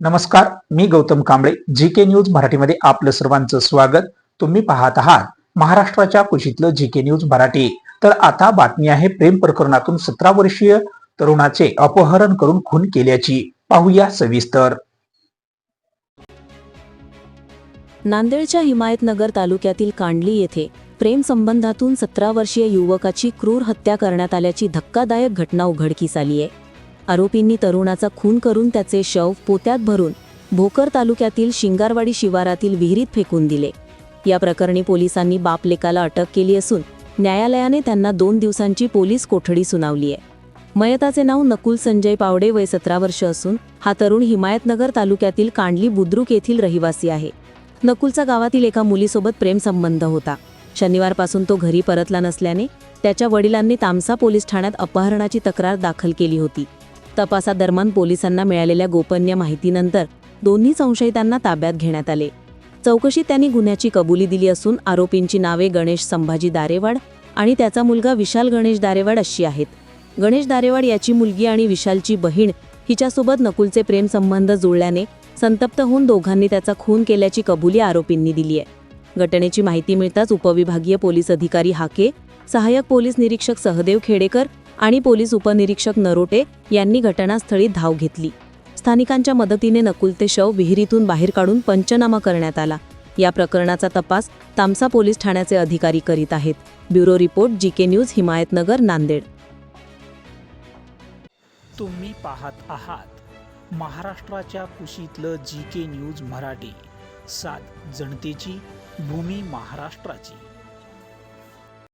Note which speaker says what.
Speaker 1: नमस्कार मी Gautam Kamble G K news मराठीमध्ये आपलं सर्वांचं स्वागत. तुम्ही पाहत आहात महाराष्ट्राच्या कुशीतलं जी के न्यूज मराठी. तर आता बातमी आहे प्रेम प्रकरणातून सतरा वर्षीय तरुणाचे अपहरण करून खून केल्याची. पाहूया सविस्तर.
Speaker 2: नांदेडच्या हिमायतनगर तालुक्यातील कांडली येथे प्रेम संबंधातून सतरा वर्षीय युवकाची क्रूर हत्या करण्यात आल्याची धक्कादायक घटना उघडकीस आली आहे आरोपींनी तरुणाचा खून करून त्याचे शव पोत्यात भरून भोकर तालुक्यातील शिंगारवाडी शिवारातील विहिरीत फेकून दिले. या प्रकरणी पोलिसांनी बापलेकाला अटक केली असून न्यायालयाने त्यांना दोन दिवसांची पोलीस कोठडी सुनावली आहे. मयताचे नाव नकुल संजय पावडे वय सतरा वर्ष असून हा तरुण हिमायतनगर तालुक्यातील कांडली बुद्रुक येथील रहिवासी आहे. नकुलचा गावातील एका मुलीसोबत प्रेमसंबंध होता. शनिवारपासून तो घरी परतला नसल्याने त्याच्या वडिलांनी तामसा पोलीस ठाण्यात अपहरणाची तक्रार दाखल केली होती. तपासादरम्यान पोलिसांना मिळालेल्या गोपनीय माहितीनंतर दोन्ही संशयितांना ताब्यात घेण्यात आले. चौकशीत त्यांनी गुन्ह्याची कबुली दिली असून आरोपींची नावे गणेश संभाजी दारेवाड आणि त्याचा मुलगा विशाल गणेश दारेवाड अशी आहेत. गणेश दारेवाड याची मुलगी आणि विशालची बहीण हिच्यासोबत नकुलचे प्रेमसंबंध जुळल्याने संतप्त होऊन दोघांनी त्याचा खून केल्याची कबुली आरोपींनी दिली आहे. घटनेची माहिती मिळताच उपविभागीय पोलीस अधिकारी हाके सहाय्यक पोलीस निरीक्षक सहदेव खेडेकर आणि पोलीस उपनिरीक्षक नरोटे यांनी घटनास्थळी धाव घेतली. स्थानिकांच्या मदतीने नकुलते शव विहिरीतून बाहेर काढून पंचनामा करण्यात आला. या प्रकरणाचा तपास तामसा पोलीस ठाण्याचे अधिकारी करीत आहेत. Bureau report G K news Himayatnagar Nanded.
Speaker 1: तुम्ही पाहत आहात महाराष्ट्राच्या कुशीतलं जी के न्यूज मराठी. सात जनतेची भूमी महाराष्ट्राची.